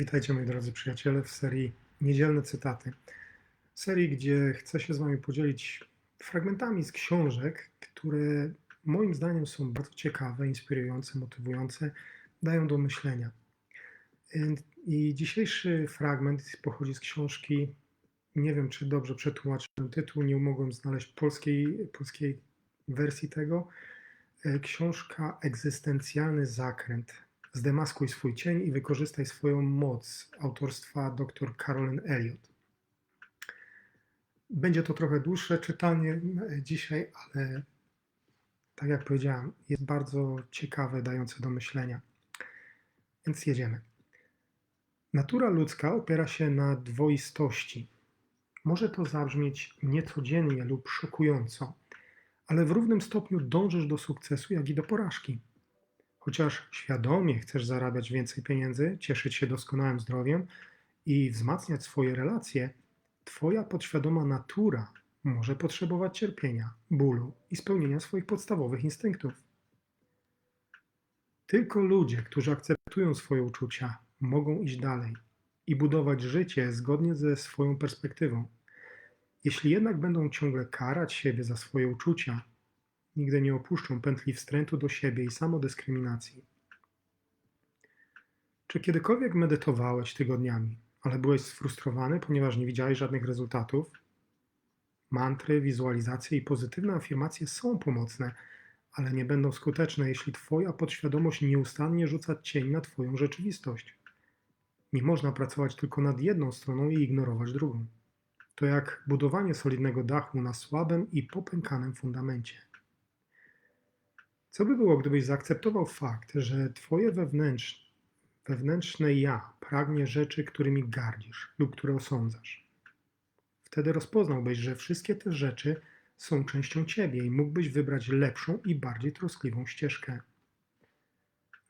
Witajcie moi drodzy przyjaciele w serii Niedzielne Cytaty. Serii, gdzie chcę się z Wami podzielić fragmentami z książek, które moim zdaniem są bardzo ciekawe, inspirujące, motywujące, dają do myślenia. I dzisiejszy fragment pochodzi z książki, nie wiem czy dobrze przetłumaczyłem tytuł, nie mogłem znaleźć polskiej, polskiej wersji tego. Książka Egzystencjalny zakręt Zdemaskuj swój cień i wykorzystaj swoją moc autorstwa dr Carolyn Elliot. Będzie to trochę dłuższe czytanie dzisiaj, ale tak jak powiedziałem, jest bardzo ciekawe, dające do myślenia. Więc jedziemy. Natura ludzka opiera się na dwoistości. Może to zabrzmieć niecodziennie lub szokująco, ale w równym stopniu dążysz do sukcesu, jak i do porażki. Chociaż świadomie chcesz zarabiać więcej pieniędzy, cieszyć się doskonałym zdrowiem i wzmacniać swoje relacje, Twoja podświadoma natura może potrzebować cierpienia, bólu i spełnienia swoich podstawowych instynktów. Tylko ludzie, którzy akceptują swoje uczucia, mogą iść dalej i budować życie zgodnie ze swoją perspektywą. Jeśli jednak będą ciągle karać siebie za swoje uczucia, nigdy nie opuszczą pętli wstrętu do siebie i samodyskryminacji. Czy kiedykolwiek medytowałeś tygodniami, ale byłeś sfrustrowany, ponieważ nie widziałeś żadnych rezultatów? Mantry, wizualizacje i pozytywne afirmacje są pomocne, ale nie będą skuteczne, jeśli Twoja podświadomość nieustannie rzuca cień na Twoją rzeczywistość. Nie można pracować tylko nad jedną stroną i ignorować drugą. To jak budowanie solidnego dachu na słabym i popękanym fundamencie. Co by było, gdybyś zaakceptował fakt, że Twoje wewnętrzne, wewnętrzne ja pragnie rzeczy, którymi gardzisz lub które osądzasz? Wtedy rozpoznałbyś, że wszystkie te rzeczy są częścią Ciebie i mógłbyś wybrać lepszą i bardziej troskliwą ścieżkę.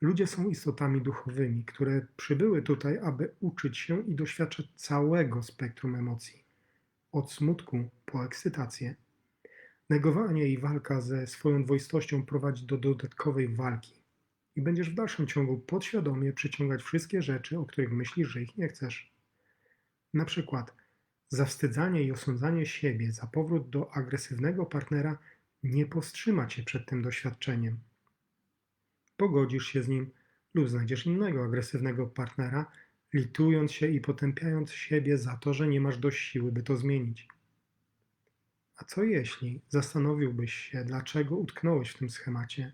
Ludzie są istotami duchowymi, które przybyły tutaj, aby uczyć się i doświadczać całego spektrum emocji, od smutku po ekscytację. Negowanie i walka ze swoją dwoistością prowadzi do dodatkowej walki. I będziesz w dalszym ciągu podświadomie przyciągać wszystkie rzeczy, o których myślisz, że ich nie chcesz. Na przykład zawstydzanie i osądzanie siebie za powrót do agresywnego partnera nie powstrzyma cię przed tym doświadczeniem. Pogodzisz się z nim lub znajdziesz innego agresywnego partnera, litując się i potępiając siebie za to, że nie masz dość siły, by to zmienić. A co jeśli zastanowiłbyś się, dlaczego utknąłeś w tym schemacie?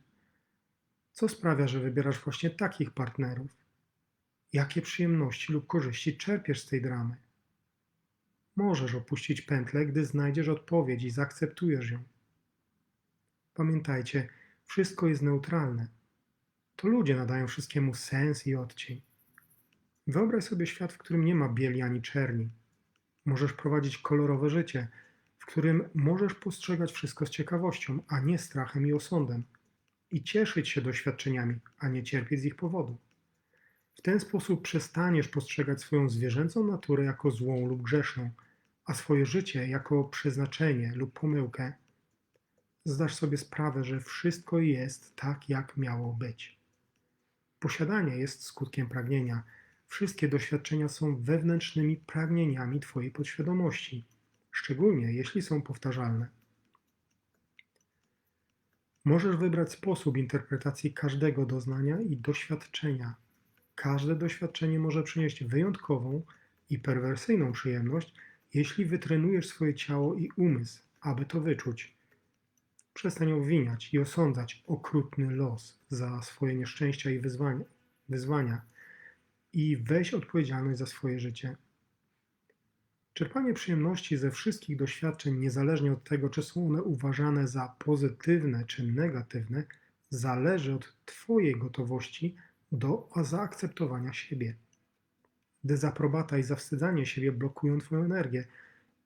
Co sprawia, że wybierasz właśnie takich partnerów? Jakie przyjemności lub korzyści czerpiesz z tej dramy? Możesz opuścić pętlę, gdy znajdziesz odpowiedź i zaakceptujesz ją. Pamiętajcie, wszystko jest neutralne. To ludzie nadają wszystkiemu sens i odcień. Wyobraź sobie świat, w którym nie ma bieli ani czerni. Możesz prowadzić kolorowe życie, którym możesz postrzegać wszystko z ciekawością, a nie strachem i osądem, i cieszyć się doświadczeniami, a nie cierpieć z ich powodu. W ten sposób przestaniesz postrzegać swoją zwierzęcą naturę jako złą lub grzeszną, a swoje życie jako przeznaczenie lub pomyłkę. Zdasz sobie sprawę, że wszystko jest tak, jak miało być. Posiadanie jest skutkiem pragnienia. Wszystkie doświadczenia są wewnętrznymi pragnieniami Twojej podświadomości szczególnie jeśli są powtarzalne. Możesz wybrać sposób interpretacji każdego doznania i doświadczenia. Każde doświadczenie może przynieść wyjątkową i perwersyjną przyjemność, jeśli wytrenujesz swoje ciało i umysł, aby to wyczuć. Przestań obwiniać i osądzać okrutny los za swoje nieszczęścia i wyzwania, wyzwania i weź odpowiedzialność za swoje życie. Czerpanie przyjemności ze wszystkich doświadczeń, niezależnie od tego, czy są one uważane za pozytywne czy negatywne, zależy od Twojej gotowości do zaakceptowania siebie. Dezaprobata i zawstydzanie siebie blokują Twoją energię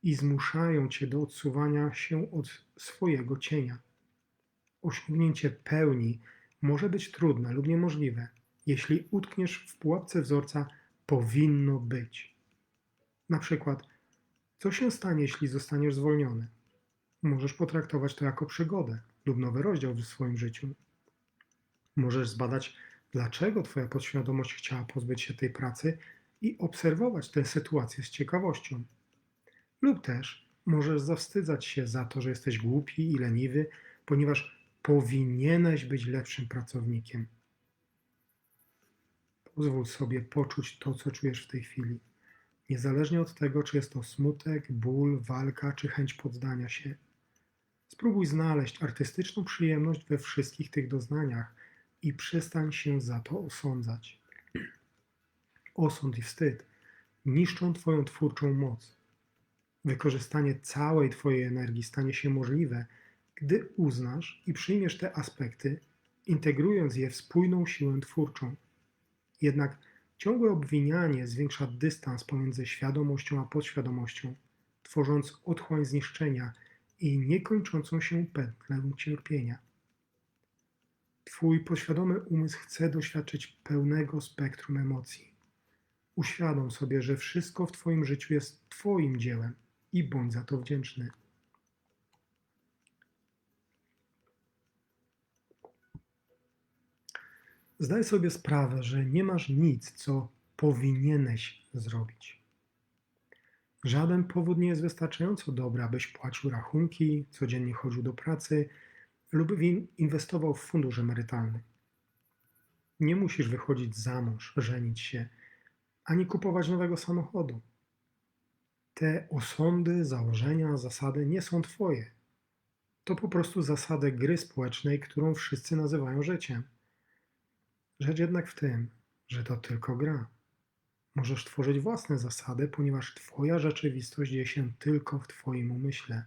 i zmuszają Cię do odsuwania się od swojego cienia. Osiągnięcie pełni może być trudne lub niemożliwe, jeśli utkniesz w pułapce wzorca powinno być. Na przykład co się stanie, jeśli zostaniesz zwolniony? Możesz potraktować to jako przygodę lub nowy rozdział w swoim życiu. Możesz zbadać, dlaczego Twoja podświadomość chciała pozbyć się tej pracy i obserwować tę sytuację z ciekawością. Lub też możesz zawstydzać się za to, że jesteś głupi i leniwy, ponieważ powinieneś być lepszym pracownikiem. Pozwól sobie poczuć to, co czujesz w tej chwili. Niezależnie od tego, czy jest to smutek, ból, walka, czy chęć poddania się. Spróbuj znaleźć artystyczną przyjemność we wszystkich tych doznaniach i przestań się za to osądzać. Osąd i wstyd niszczą Twoją twórczą moc. Wykorzystanie całej Twojej energii stanie się możliwe, gdy uznasz i przyjmiesz te aspekty, integrując je w spójną siłę twórczą. Jednak ciągłe obwinianie zwiększa dystans pomiędzy świadomością a podświadomością, tworząc otchłań zniszczenia i niekończącą się pętlę cierpienia. Twój podświadomy umysł chce doświadczyć pełnego spektrum emocji. Uświadom sobie, że wszystko w Twoim życiu jest Twoim dziełem i bądź za to wdzięczny. Zdaj sobie sprawę, że nie masz nic, co powinieneś zrobić. Żaden powód nie jest wystarczająco dobry, abyś płacił rachunki, codziennie chodził do pracy lub inwestował w fundusz emerytalny. Nie musisz wychodzić za mąż, żenić się, ani kupować nowego samochodu. Te osądy, założenia, zasady nie są Twoje. To po prostu zasady gry społecznej, którą wszyscy nazywają życiem. Rzecz jednak w tym, że to tylko gra. Możesz tworzyć własne zasady, ponieważ Twoja rzeczywistość dzieje się tylko w Twoim umyśle.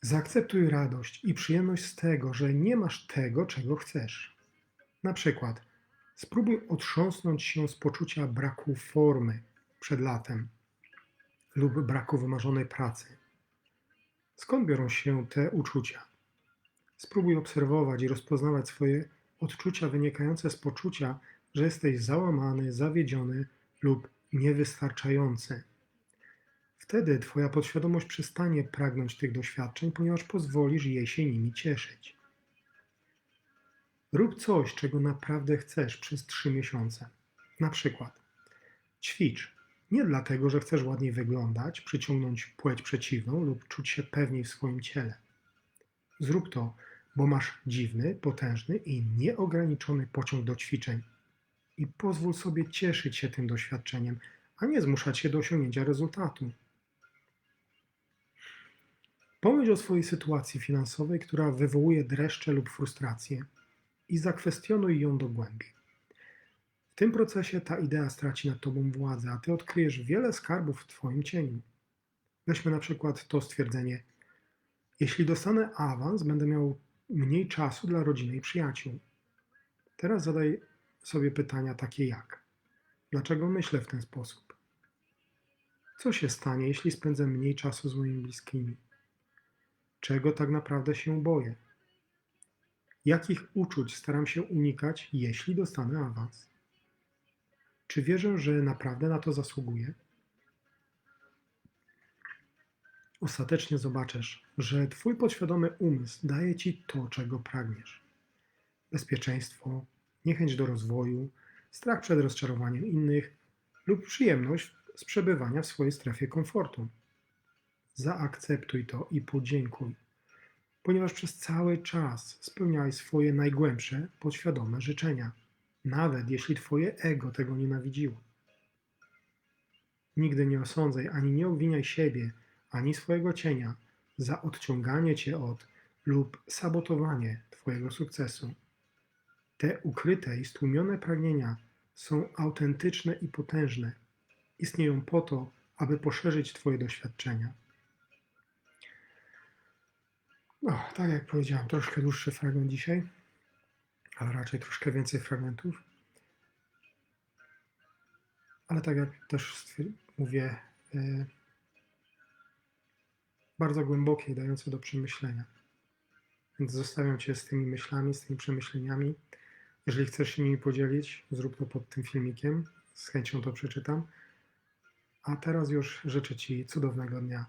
Zaakceptuj radość i przyjemność z tego, że nie masz tego, czego chcesz. Na przykład, spróbuj otrząsnąć się z poczucia braku formy przed latem lub braku wymarzonej pracy. Skąd biorą się te uczucia? Spróbuj obserwować i rozpoznawać swoje odczucia wynikające z poczucia, że jesteś załamany, zawiedziony lub niewystarczający. Wtedy Twoja podświadomość przestanie pragnąć tych doświadczeń, ponieważ pozwolisz jej się nimi cieszyć. Rób coś, czego naprawdę chcesz przez trzy miesiące. Na przykład ćwicz. Nie dlatego, że chcesz ładniej wyglądać, przyciągnąć płeć przeciwną lub czuć się pewniej w swoim ciele. Zrób to, bo masz dziwny, potężny i nieograniczony pociąg do ćwiczeń. I pozwól sobie cieszyć się tym doświadczeniem, a nie zmuszać się do osiągnięcia rezultatu. Pomyśl o swojej sytuacji finansowej, która wywołuje dreszcze lub frustrację i zakwestionuj ją do głębi. W tym procesie ta idea straci nad tobą władzę, a ty odkryjesz wiele skarbów w twoim cieniu. Weźmy na przykład to stwierdzenie: Jeśli dostanę awans, będę miał mniej czasu dla rodziny i przyjaciół. Teraz zadaj sobie pytania takie jak: dlaczego myślę w ten sposób? Co się stanie, jeśli spędzę mniej czasu z moimi bliskimi? Czego tak naprawdę się boję? Jakich uczuć staram się unikać, jeśli dostanę awans? Czy wierzę, że naprawdę na to zasługuję? Ostatecznie zobaczysz, że Twój podświadomy umysł daje Ci to, czego pragniesz. Bezpieczeństwo, niechęć do rozwoju, strach przed rozczarowaniem innych lub przyjemność z przebywania w swojej strefie komfortu. Zaakceptuj to i podziękuj, ponieważ przez cały czas spełniałeś swoje najgłębsze, podświadome życzenia, nawet jeśli Twoje ego tego nienawidziło. Nigdy nie osądzaj ani nie obwiniaj siebie, ani swojego cienia za odciąganie Cię od lub sabotowanie Twojego sukcesu. Te ukryte i stłumione pragnienia są autentyczne i potężne. Istnieją po to, aby poszerzyć Twoje doświadczenia. No, tak jak powiedziałem, troszkę dłuższy fragment dzisiaj, ale raczej troszkę więcej fragmentów. Ale tak jak też mówię, yy, bardzo głębokie i dające do przemyślenia. Więc zostawiam Cię z tymi myślami, z tymi przemyśleniami. Jeżeli chcesz się nimi podzielić, zrób to pod tym filmikiem. Z chęcią to przeczytam. A teraz już życzę Ci cudownego dnia.